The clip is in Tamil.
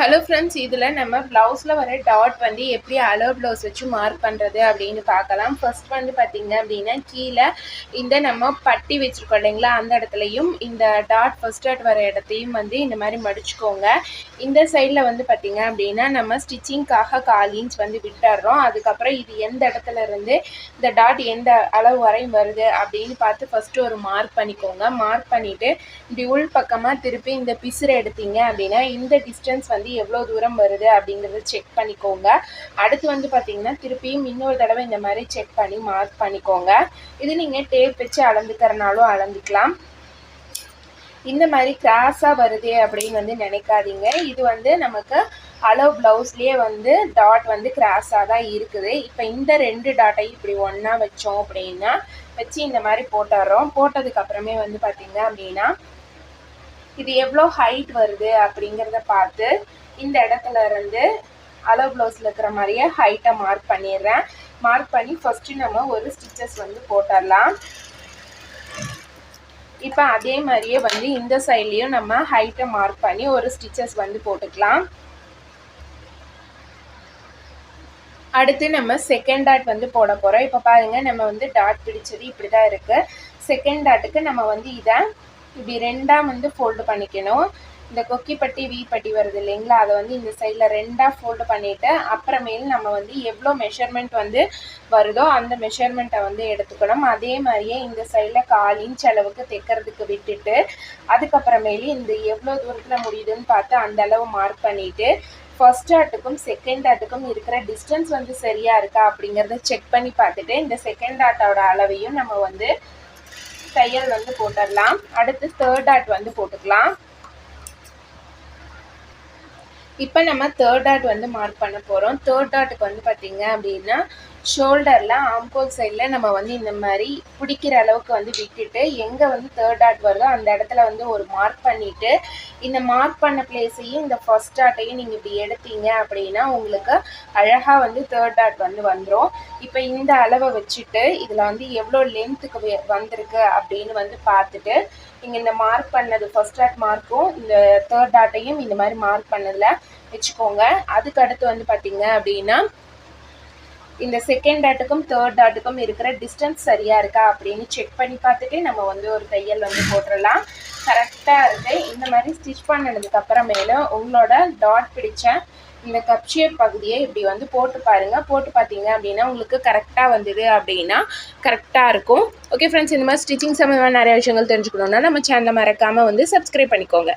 ஹலோ ஃப்ரெண்ட்ஸ் இதில் நம்ம ப்ளவுஸில் வர டாட் வந்து எப்படி அலோ ப்ளவுஸ் வச்சு மார்க் பண்ணுறது அப்படின்னு பார்க்கலாம். ஃபர்ஸ்ட் வந்து பார்த்திங்க அப்படின்னா கீழே இந்த நம்ம பட்டி வச்சுருக்கோம் இல்லைங்களா? அந்த இடத்துலையும் இந்த டாட் ஃபர்ஸ்ட் டாட் வர இடத்தையும் வந்து இந்த மாதிரி மடிச்சுக்கோங்க. இந்த சைடில் வந்து பார்த்திங்க அப்படின்னா நம்ம ஸ்டிச்சிங்க்காக கால் இன்ச் வந்து விட்டுடுறோம் அதுக்கப்புறம் இது எந்த இடத்துல இருந்து இந்த டாட் எந்த அளவு வரையும் வருது அப்படின்னு பார்த்து ஃபஸ்ட்டு ஒரு மார்க் பண்ணிக்கோங்க. மார்க் பண்ணிவிட்டு இப்படி உள் பக்கமாக திருப்பி இந்த பிசுரை எடுத்தீங்க அப்படின்னா இந்த டிஸ்டன்ஸ் வந்து எவ்வளோ தூரம் வருது அப்படிங்கிறத செக் பண்ணிக்கோங்க. அடுத்து வந்து பார்த்தீங்கன்னா திருப்பியும் இன்னொரு தடவை இந்த மாதிரி செக் பண்ணி மார்க் பண்ணிக்கோங்க. இது நீங்கள் டேப் வச்சு அளந்துக்கிறனாலும் அளந்துக்கலாம். இந்த மாதிரி கிராஸாக வருதே அப்படின்னு வந்து நினைக்காதீங்க. இது வந்து நமக்கு அளவு ப்ளவுஸ்லேயே வந்து டாட் வந்து கிராஸாக தான் இருக்குது. இப்போ இந்த ரெண்டு டாட்டையும் இப்படி ஒன்றா வச்சோம் அப்படின்னா வச்சு இந்த மாதிரி போட்டுடுறோம் போட்டதுக்கு அப்புறமே வந்து பார்த்தீங்க அப்படின்னா இது எவ்வளோ ஹைட் வருது அப்படிங்கிறத பார்த்து இந்த இடத்துல இருந்து அலோ ப்ளவுஸில் இருக்கிற மாதிரியே ஹைட்டை மார்க் பண்ணிடுறேன். மார்க் பண்ணி ஃபஸ்ட்டு நம்ம ஒரு ஸ்டிச்சஸ் வந்து போட்டுடலாம். இப்போ அதே மாதிரியே வந்து இந்த சைட்லேயும் நம்ம ஹைட்டை மார்க் பண்ணி ஒரு ஸ்டிச்சஸ் வந்து போட்டுக்கலாம். அடுத்து நம்ம செகண்ட் டாட் வந்து போட போகிறோம் இப்போ பாருங்கள் நம்ம வந்து டாட் பிடிச்சது இப்படி தான் இருக்குது செகண்ட் டாட்டுக்கு நம்ம வந்து இதை இப்படி ரெண்டாக வந்து ஃபோல்டு பண்ணிக்கணும். இந்த கொக்கி பட்டி வி பட்டி வருது இல்லைங்களா? அதை வந்து இந்த சைடில் ரெண்டாக ஃபோல்டு பண்ணிவிட்டு அப்புறமேல் நம்ம வந்து எவ்வளோ மெஷர்மெண்ட் வந்து வருதோ அந்த மெஷர்மெண்ட்டை வந்து எடுத்துக்கணும். அதே மாதிரியே இந்த சைடில் கால் இன்ச் அளவுக்கு தைக்கிறதுக்கு விட்டுட்டு அதுக்கப்புறமேலி இந்த எவ்வளோ தூரத்தில் முடியுதுன்னு பார்த்து அந்த அளவு மார்க் பண்ணிவிட்டு ஃபர்ஸ்ட் ஆர்ட்டுக்கும் செகண்ட் ஆர்ட்டுக்கும் இருக்கிற டிஸ்டன்ஸ் வந்து சரியாக இருக்கா அப்படிங்கிறத செக் பண்ணி பார்த்துட்டு இந்த செகண்ட் ஆர்ட்டோட அளவையும் நம்ம வந்து தையல் வந்து போட்டுடலாம். அடுத்து தேர்ட் ஆட் வந்து போட்டுக்கலாம். இப்போ நம்ம தேர்ட் டாட் வந்து மார்க் பண்ண போகிறோம் தேர்ட் டாட்டுக்கு வந்து பார்த்திங்க அப்படின்னா ஷோல்டரில் ஆம்கோல் சைடில் நம்ம வந்து இந்த மாதிரி பிடிக்கிற அளவுக்கு வந்து விட்டுட்டு எங்கே வந்து தேர்ட் ஆர்ட் வருதோ அந்த இடத்துல வந்து ஒரு மார்க் பண்ணிவிட்டு இந்த மார்க் பண்ண பிளேஸையும் இந்த ஃபர்ஸ்ட் ஆர்ட்டையும் நீங்கள் இப்படி எடுத்தீங்க அப்படின்னா உங்களுக்கு அழகாக வந்து தேர்ட் ஆர்ட் வந்து வந்துடும் இப்போ இந்த அளவை வச்சுட்டு இதில் வந்து எவ்வளோ லென்த்துக்கு வந்திருக்கு அப்படின்னு வந்து பார்த்துட்டு நீங்கள் இந்த மார்க் பண்ணது ஃபர்ஸ்ட் ஆர்ட் மார்க்கும் இந்த தேர்ட் ஆர்ட்டையும் இந்த மாதிரி மார்க் பண்ணதில் வச்சுக்கோங்க. அதுக்கு அடுத்து வந்து பார்த்தீங்க அப்படின்னா இந்த செகண்ட் டாட்டுக்கும் தேர்ட் டாட்டுக்கும் இருக்கிற டிஸ்டன்ஸ் சரியாக இருக்கா அப்படின்னு செக் பண்ணி பார்த்துட்டு நம்ம வந்து ஒரு தையல் வந்து போட்டுடலாம் கரெக்டாக இருக்குது இந்த மாதிரி ஸ்டிச் பண்ணதுக்கு அப்புறமேல உங்களோட டாட் பிடிச்ச இந்த கப் ஷேப் பகுதியை இப்படி வந்து போட்டு பாருங்கள் போட்டு பார்த்தீங்க அப்படின்னா உங்களுக்கு கரெக்டாக வந்தது அப்படின்னா கரெக்டாக இருக்கும். ஓகே ஃப்ரெண்ட்ஸ் இந்த மாதிரி ஸ்டிச்சிங் சம்மந்தமாக நிறைய விஷயங்கள் தெரிஞ்சுக்கணுன்னா நம்ம சேனலை மறக்காமல் வந்து சப்ஸ்கிரைப் பண்ணிக்கோங்க.